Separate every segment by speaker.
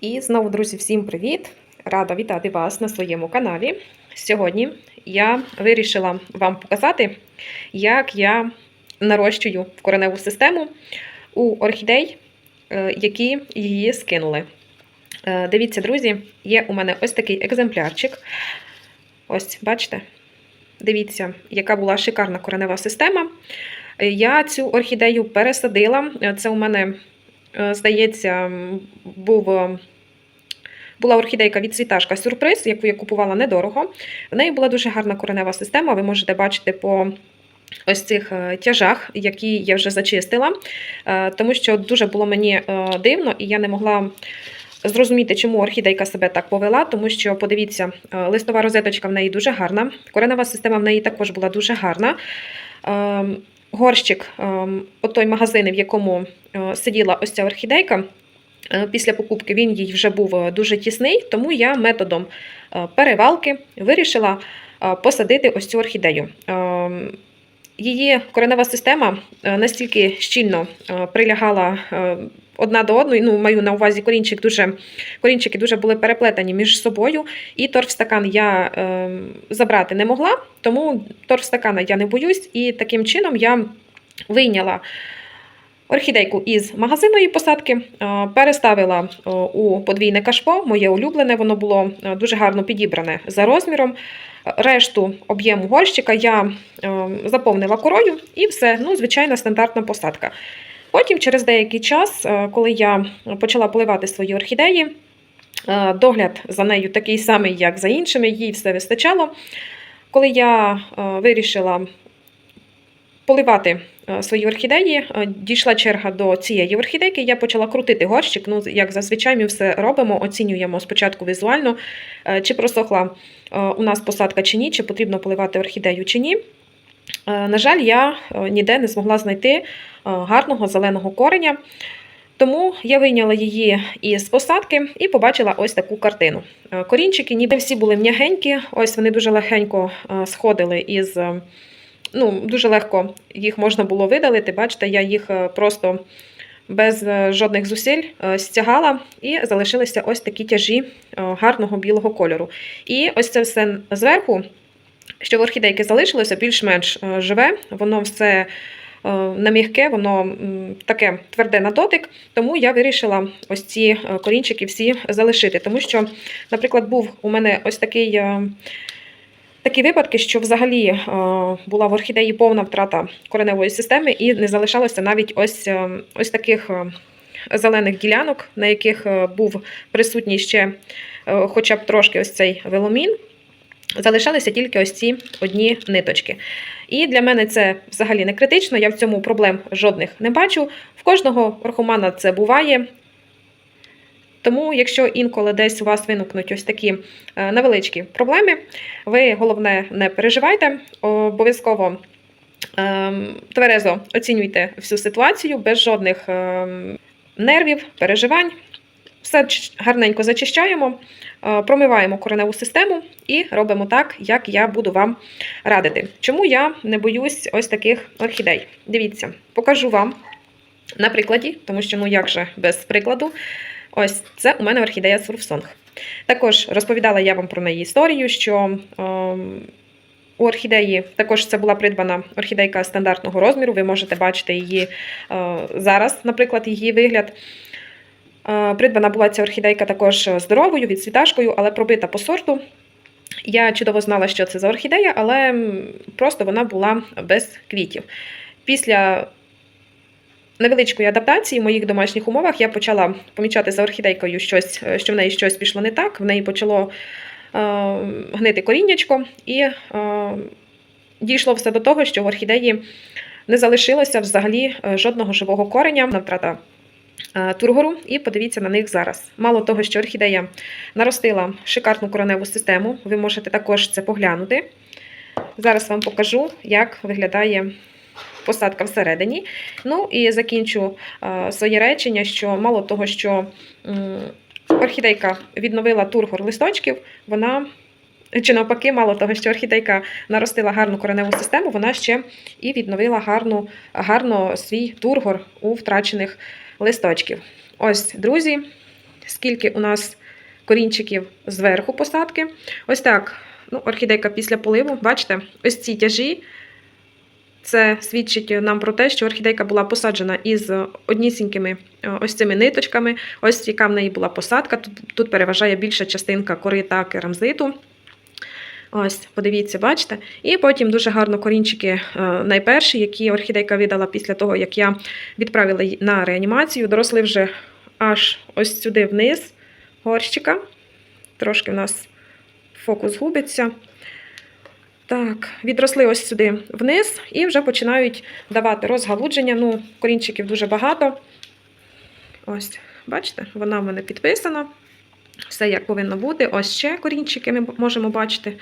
Speaker 1: І знову, друзі, всім привіт! Рада вітати вас на своєму каналі. Сьогодні я вирішила вам показати, як я нарощую кореневу систему у орхідей, е, які її скинули. Е, Дивіться, друзі, є у мене ось такий екземплярчик. Ось, бачите? Дивіться, яка була шикарна коренева система. Е, Я цю орхідею пересадила. Це у мене, здається, був. е, Була орхідейка від цвіташка сюрприз, яку я купувала недорого. В неї була дуже гарна коренева система. Ви можете бачити по ось цих е, тяжах, які я вже зачистила, Е, тому що дуже було мені е, дивно, і я не могла зрозуміти, чому орхідейка себе так повела, тому що, подивіться, е, листова розеточка в неї дуже гарна, коренева система в неї також була дуже гарна. Е, Горщик, е, от той магазин, в якому е, сиділа ось ця орхідейка, е, після покупки він їй вже був е, дуже тісний, тому я методом е, перевалки вирішила е, посадити ось цю орхідею. Е, Її коренева система е, настільки щільно е, прилягала е, одна до одної. Ну, маю на увазі корінчик дуже, корінчики дуже були переплетені між собою, і торфстакан я е, забрати не могла, тому торфстакана я не боюсь, і таким чином я вийняла. Орхідейку із магазинної посадки е, переставила е, у подвійне кашпо, моє улюблене, воно було е, дуже гарно підібране за розміром. Решту об'єму горщика я заповнила корою і все, ну, звичайна стандартна посадка. Потім, через деякий час, коли я почала поливати свої орхідеї, догляд за нею такий самий, як за іншими, їй все вистачало. Коли я вирішила поливати е, свої орхідеї, е, дійшла черга до цієї орхідейки, я почала крутити горщик. Ну, як зазвичай ми все робимо, оцінюємо спочатку візуально, е, чи просохла у нас посадка чи ні, чи потрібно поливати орхідею чи ні. На жаль, я ніде не змогла знайти гарного зеленого кореня. Тому я вийняла її із посадки і побачила ось таку картину. Корінчики ніби всі були м'ягенькі, ось вони дуже легенько сходили із. Ну, дуже легко їх можна було видалити. Бачите, я їх е, просто без е, жодних зусиль е, стягала і залишилися ось такі тяжі гарного білого кольору. І ось це все зверху, що в орхідейки залишилося, більш-менш живе, воно все на м'яке, воно таке тверде на дотик, тому я вирішила ось ці корінчики всі залишити. Тому що, наприклад, був у мене ось такий. Такі випадки, що взагалі е, була в орхідеї повна втрата кореневої системи, і не залишалося навіть ось, е, ось таких е, зелених ділянок, на яких був присутній ще хоча б трошки ось цей веломін. Залишалися тільки ось ці одні ниточки. І для мене це взагалі не критично, я в цьому проблем жодних не бачу. В кожного орхомана це буває. Тому, якщо інколи десь у вас виникнуть ось такі е, невеличкі проблеми, ви головне не переживайте, обов'язково ем, тверезо оцінюйте всю ситуацію без жодних ем, нервів, переживань. Все гарненько зачищаємо, е, промиваємо кореневу систему і робимо так, як я буду вам радити. Чому я не боюсь ось таких орхідей? Дивіться, покажу вам на прикладі, тому що ну як же без прикладу. Ось це у мене орхідея Сурфсонг. Також розповідала я вам про неї історію, що ем, у орхідеї також це була придбана орхідейка стандартного розміру. Ви можете бачити її е, зараз, наприклад, її вигляд. Е, Придбана була ця орхідейка також здоровою, відцвіташкою, але пробита по сорту. Я чудово знала, що це за орхідея, але просто вона була без квітів. Після невеличкої адаптації в моїх домашніх умовах я почала помічати за орхідейкою щось, е, що в неї щось пішло не так. В неї почало е, гнити коріннячко, і е, дійшло все до того, що в орхідеї не залишилося взагалі жодного живого кореня на втрата тургору. І подивіться на них зараз. Мало того, що орхідея наростила шикарну кореневу систему, ви можете також це поглянути. Зараз вам покажу, як виглядає посадка всередині. Ну і закінчу е, своє речення, що мало того, що орхідейка відновила тургор листочків, вона. Чи навпаки, мало того, що орхідейка наростила гарну кореневу систему, вона ще і відновила гарну, гарно свій тургор у втрачених листочків. Ось, друзі, скільки у нас корінчиків зверху посадки. Ось так. Ну, орхідейка після поливу, бачите, ось ці тяжі. Це свідчить нам про те, що орхідейка була посаджена із однісінькими е, ось цими ниточками. Ось яка в неї була посадка. Тут, тут переважає більша частинка кори та керамзиту. Ось, подивіться, бачите? І потім дуже гарно корінчики е, найперші, які орхідейка видала після того, як я відправила її на реанімацію, доросли вже аж ось сюди вниз горщика. Трошки в нас фокус губиться. Так, відросли ось сюди вниз і вже починають давати розгалудження. Ну, корінчиків дуже багато. Ось, бачите, вона в мене підписана. Все як повинно бути. Ось ще корінчики ми можемо бачити.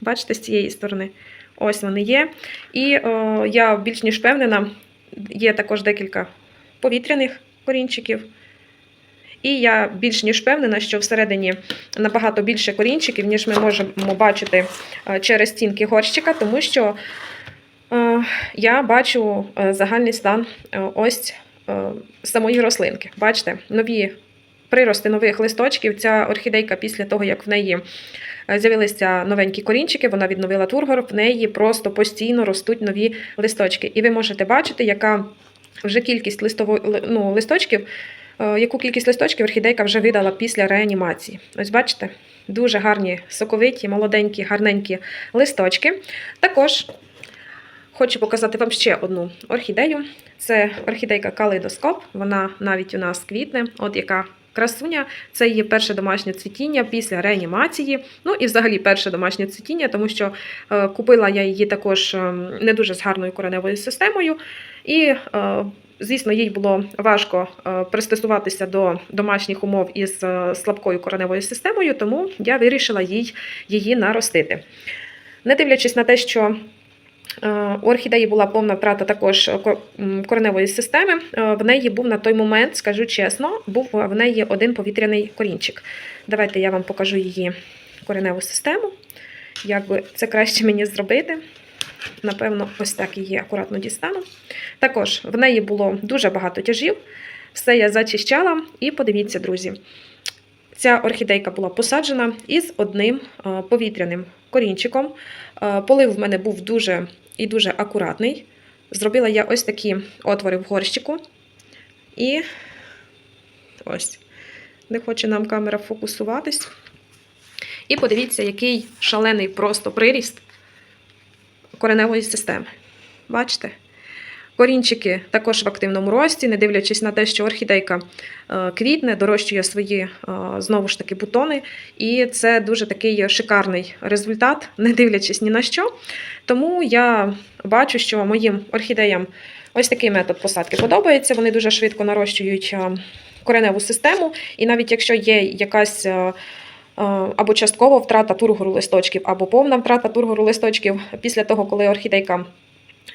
Speaker 1: Бачите, з цієї сторони. Ось вони є. І о, я більш ніж впевнена, є також декілька повітряних корінчиків. І я більш ніж впевнена, що всередині набагато більше корінчиків, ніж ми можемо бачити е, через стінки горщика, тому що е, я бачу е, загальний стан ось самої рослинки. Бачите, нові прирости нових листочків. Ця орхідейка після того, як в неї з'явилися новенькі корінчики, вона відновила тургор, в неї просто постійно ростуть нові листочки. І ви можете бачити, яка вже кількість листово, ну, листочків, яку кількість листочків орхідейка вже видала після реанімації. Ось бачите, дуже гарні, соковиті, молоденькі, гарненькі листочки. Також хочу показати вам ще одну орхідею. Це орхідейка калейдоскоп. Вона навіть у нас квітне. От яка красуня. Це її перше домашнє цвітіння після реанімації. Ну і взагалі перше домашнє цвітіння, тому що е, купила я її також е, не дуже з гарною кореневою системою. І, е, звісно, їй було важко е, пристосуватися до домашніх умов із е, слабкою кореневою системою, тому я вирішила їй її наростити. Не дивлячись на те, що Е, У орхідеї була повна втрата також кореневої системи. В неї був на той момент, скажу чесно, був в неї один повітряний корінчик. Давайте я вам покажу її кореневу систему. Як би це краще мені зробити. Напевно, ось так її акуратно дістану. Також в неї було дуже багато тяжів. Все я зачищала. І подивіться, друзі, ця орхідейка була посаджена із одним е, повітряним корінчиком. Е, Полив в мене був дуже і дуже акуратний. Зробила я ось такі отвори в горщику. І ось, не хоче нам камера фокусуватись. І подивіться, який шалений просто приріст кореневої системи. Бачите? Корінчики також в активному рості, не дивлячись на те, що орхідейка е, квітне, дорощує свої е, знову ж таки бутони. І це дуже такий шикарний результат, не дивлячись ні на що. Тому я бачу, що моїм орхідеям ось такий метод посадки подобається. Вони дуже швидко нарощують е, кореневу систему, і навіть якщо є якась. Е, Або часткова втрата тургору листочків, або повна втрата тургору листочків після того, коли орхідейка,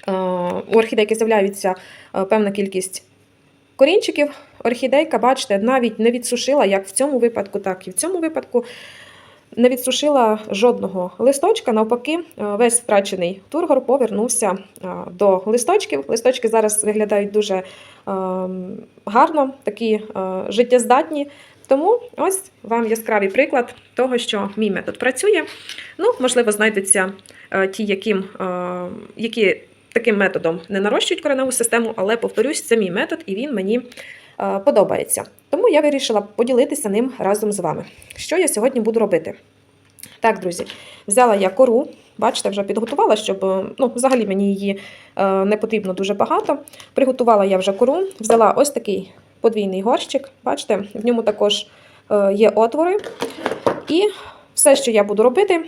Speaker 1: е, у орхідейки з'являється е, певна кількість корінчиків, орхідейка, бачите, навіть не відсушила, як в цьому випадку, так і в цьому випадку. Не відсушила жодного листочка, навпаки, весь втрачений тургор повернувся до листочків. Листочки зараз виглядають дуже е, гарно, такі життєздатні. Тому ось вам яскравий приклад того, що мій метод працює. Ну, можливо, знайдуться е, ті, яким, е, які таким методом не нарощують кореневу систему, але повторюсь, це мій метод, і він мені е, подобається. Тому я вирішила поділитися ним разом з вами. Що я сьогодні буду робити? Так, друзі, взяла я кору, бачите, вже підготувала, щоб ну, взагалі мені її не потрібно дуже багато. Приготувала я вже кору, взяла ось такий подвійний горщик. Бачите, в ньому також е, є отвори. І все, що я буду робити,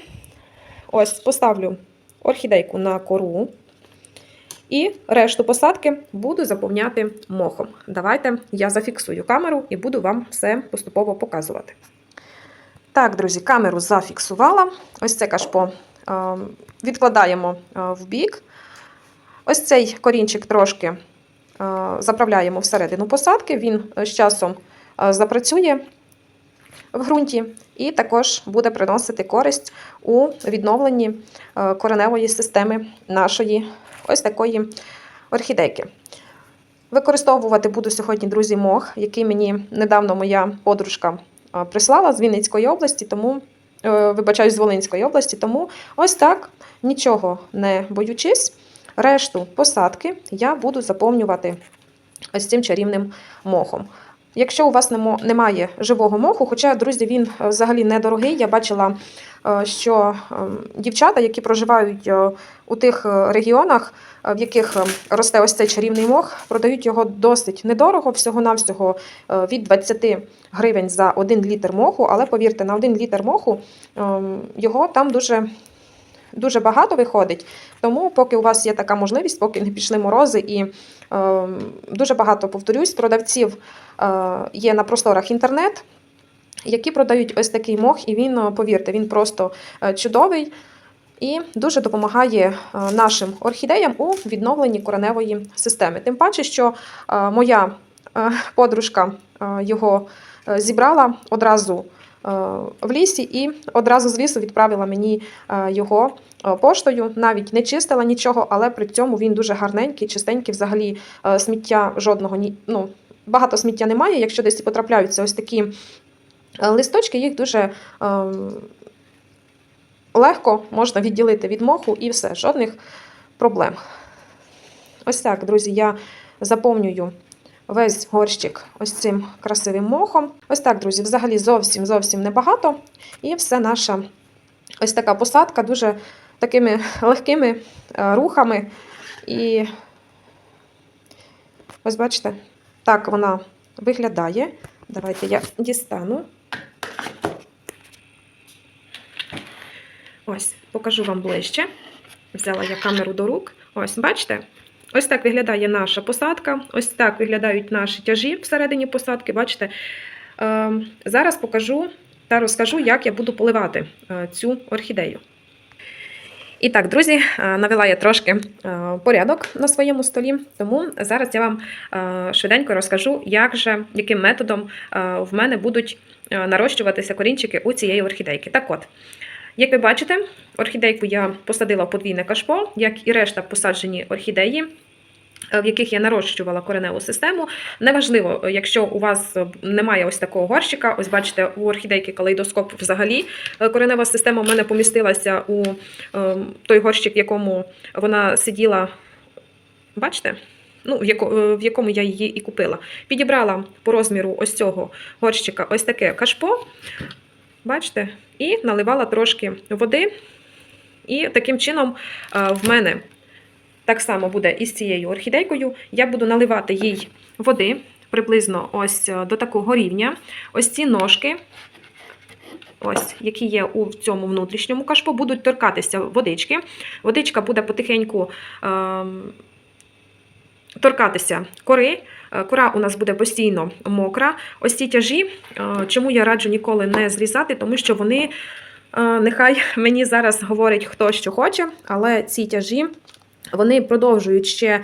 Speaker 1: ось поставлю орхідейку на кору. І решту посадки буду заповняти мохом. Давайте я зафіксую камеру і буду вам все поступово показувати. Так, друзі, камеру зафіксувала. Ось це кашпо е, відкладаємо е, в бік. Ось цей корінчик трошки заправляємо всередину посадки. Він е, з часом е, запрацює в ґрунті і також буде приносити користь у відновленні е, кореневої системи нашої ось такої орхідейки. Використовувати буду сьогодні, друзі, мох, який мені недавно моя подружка прислала з Вінницької області, тому е, вибачаю, з Волинської області. Тому ось так, нічого не боючись. Решту посадки я буду заповнювати ось цим чарівним мохом. Якщо у вас немає живого моху, хоча, друзі, він е, взагалі недорогий, я бачила, е, що е, дівчата, які проживають у тих регіонах, в яких росте ось цей чарівний мох, продають його досить недорого, всього-навсього від 20 гривень за 1 літр моху, але повірте, на 1 літр моху е, його там дуже. Дуже багато виходить, тому поки у вас є така можливість, поки не пішли морози, і е, дуже багато повторюсь, продавців е, є на просторах інтернет, які продають ось такий мох, і він, е, повірте, він просто е, чудовий і дуже допомагає е, нашим орхідеям у відновленні кореневої системи. Тим паче, що моя подружка його зібрала одразу в лісі і одразу з лісу відправила мені е, його е, поштою. Навіть не чистила нічого, але при цьому він дуже гарненький, чистенький, взагалі е, сміття жодного. Ну, багато сміття немає. Якщо десь потрапляються ось такі е, листочки, їх дуже. ем, легко можна відділити від моху і все, жодних проблем. Ось так, друзі, я заповнюю весь горщик ось цим красивим мохом. Ось так, друзі, взагалі зовсім зовсім небагато. І все наша ось така посадка дуже такими легкими е, рухами. І ось бачите, так вона виглядає. Давайте я дістану. Ось, покажу вам ближче. Взяла я камеру до рук. Ось, бачите? Ось так виглядає наша посадка. Ось так виглядають наші тяжі всередині посадки. Бачите? Е, зараз покажу та розкажу, як я буду поливати е, цю орхідею. І так, друзі, е, навела я трошки е, порядок на своєму столі, тому зараз я вам швиденько розкажу, як же, яким методом в мене будуть нарощуватися корінчики у цієї орхідейки. Так от, як ви бачите, орхідейку я посадила в подвійне кашпо, як і решта посаджені орхідеї. е, В яких я нарощувала кореневу систему. Неважливо, е, якщо у вас е, немає ось такого горщика, ось бачите, у орхідейки калейдоскоп взагалі коренева система в мене помістилася у той горщик, в якому вона сиділа. Бачите? Ну, в якому я її і купила. Підібрала по розміру ось цього горщика ось таке кашпо. Бачите? І наливала трошки води. І таким чином е, в мене так само буде і з цією орхідейкою. Я буду наливати їй води приблизно ось е, до такого рівня. Ось ці ножки, ось, які є у цьому внутрішньому кашпо, будуть торкатися водички. Водичка буде потихеньку. ем, торкатися кори. Е, Кора у нас буде постійно мокра. Ось ці тяжі, е, чому я раджу ніколи не зрізати, тому що вони, е, нехай мені зараз говорить хто що хоче, але ці тяжі вони продовжують ще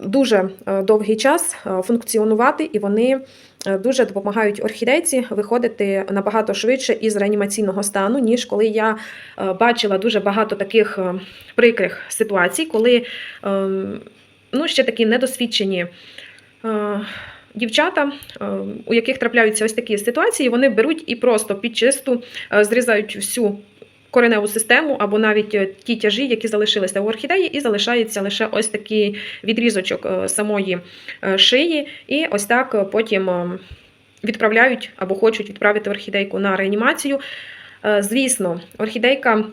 Speaker 1: дуже довгий час функціонувати, і вони дуже допомагають орхідейці виходити набагато швидше із реанімаційного стану, ніж коли я бачила дуже багато таких прикрих ситуацій, коли е, ну, ще такі недосвідчені. е, Дівчата, е, у яких трапляються ось такі ситуації, вони беруть і просто під чисту е, зрізають всю кореневу систему або навіть ті тяжі, які залишилися у орхідеї, і залишається лише ось такий відрізочок самої шиї, і ось так потім відправляють або хочуть відправити орхідейку на реанімацію. Звісно, орхідейка.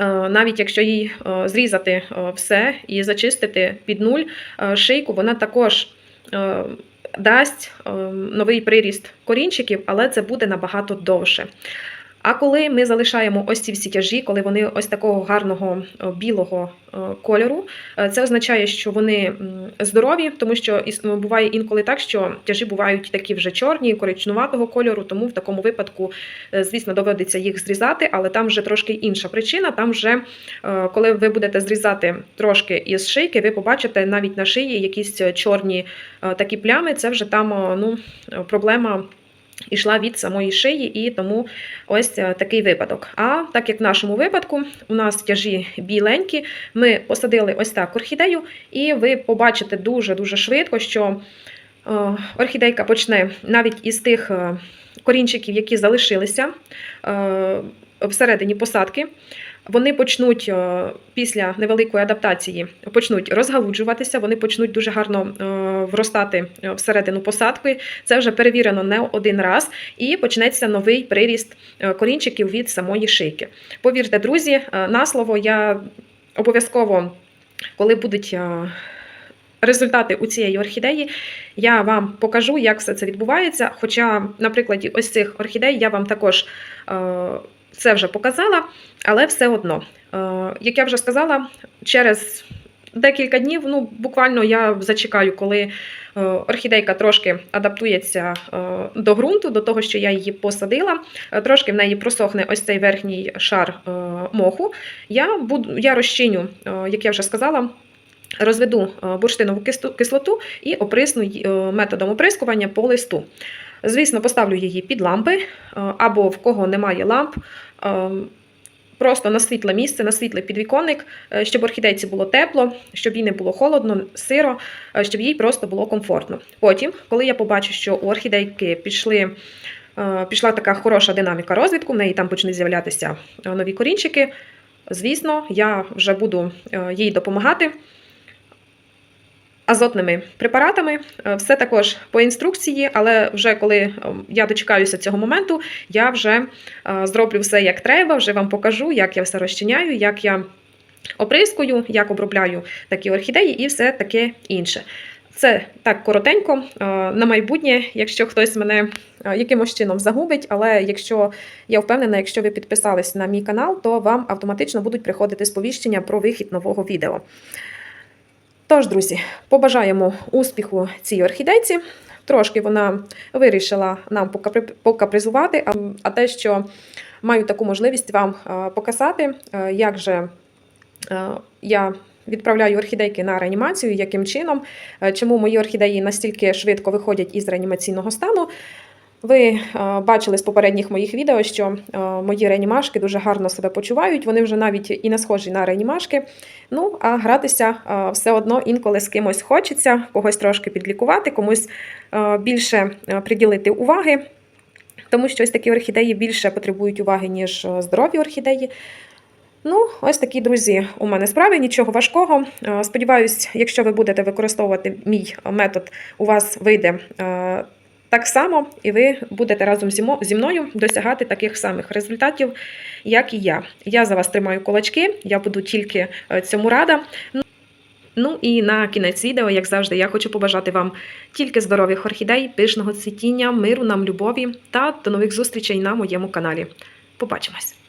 Speaker 1: Е, Навіть якщо їй е, зрізати е, все і зачистити під нуль шийку, вона також дасть новий приріст корінчиків, але це буде набагато довше. А коли ми залишаємо ось ці всі тяжі, коли вони ось такого гарного е, білого е, кольору, е, це означає, що вони здорові, тому що ну, буває інколи так, що тяжі бувають такі вже чорні, коричнуватого кольору, тому в такому випадку, звісно, доводиться їх зрізати, але там вже трошки інша причина. Там вже, коли ви будете зрізати трошки із шийки, ви побачите навіть на шиї якісь чорні такі плями. Це вже там ну, проблема йшла від самої шиї, і тому ось е, такий випадок. А так як в нашому випадку у нас тяжі біленькі, ми посадили ось так орхідею, і ви побачите дуже-дуже швидко, що е, орхідейка почне навіть із тих е, корінчиків, які залишилися всередині посадки. Вони почнуть е, після невеликої адаптації почнуть розгалуджуватися, вони почнуть дуже гарно е, вростати е, всередину посадки. Це вже перевірено не один раз, і почнеться новий приріст корінчиків від самої шийки. Повірте, друзі, на слово я обов'язково, коли будуть. Результати у цієї орхідеї я вам покажу, як все це відбувається. Хоча, на прикладі ось цих орхідей я вам також е, це вже показала, але все одно, е, як я вже сказала, через декілька днів, ну буквально я зачекаю, коли е, орхідейка трошки адаптується е, до ґрунту, до того, що я її посадила. Трошки в неї просохне ось цей верхній шар моху. Я буду я розчиню, як я вже сказала. Розведу бурштинову кислоту і оприсну методом оприскування по листу. Звісно, поставлю її під лампи е, або в кого немає ламп. е, Просто на світле місце, на світлий підвіконник, е, щоб орхідейці було тепло, щоб їй не було холодно, сиро, щоб їй просто було комфортно. Потім, коли я побачу, що у орхідейки пішли, пішла така хороша динаміка розвитку, в неї там почнуть з'являтися нові корінчики, звісно, я вже буду їй допомагати азотними препаратами. Е, Все також по інструкції, але вже коли е, я дочекаюся цього моменту, я вже е, зроблю все як треба, вже вам покажу, як я все розчиняю, як я оприскую, як обробляю такі орхідеї і все таке інше. Це так коротенько на майбутнє, якщо хтось мене якимось чином загубить, але якщо я впевнена, якщо ви підписались на мій канал, то вам автоматично будуть приходити сповіщення про вихід нового відео. Тож, друзі, побажаємо успіху цій орхідейці. Трошки вона вирішила нам покапризувати, а- те, що маю таку можливість вам показати, е, як же е, я відправляю орхідейки на реанімацію, яким чином, е, чому мої орхідеї настільки швидко виходять із реанімаційного стану. Ви е, бачили з попередніх моїх відео, що е, мої реанімашки дуже гарно себе почувають. Вони вже навіть і не схожі на реанімашки. Ну, а гратися е, все одно інколи з кимось хочеться, когось трошки підлікувати, комусь більше приділити уваги. Тому що ось такі орхідеї більше потребують уваги, ніж здорові орхідеї. Ну, ось такі друзі у мене справи, нічого важкого. Сподіваюсь, якщо ви будете використовувати мій метод, у вас вийде так само, і ви будете разом зі мною досягати таких самих результатів, як і я. Я за вас тримаю кулачки, я буду тільки е, цьому рада. Ну, Ну і на кінець відео, як завжди, я хочу побажати вам тільки здорових орхідей, пишного цвітіння, миру нам, любові та до нових зустрічей на моєму каналі. Побачимось!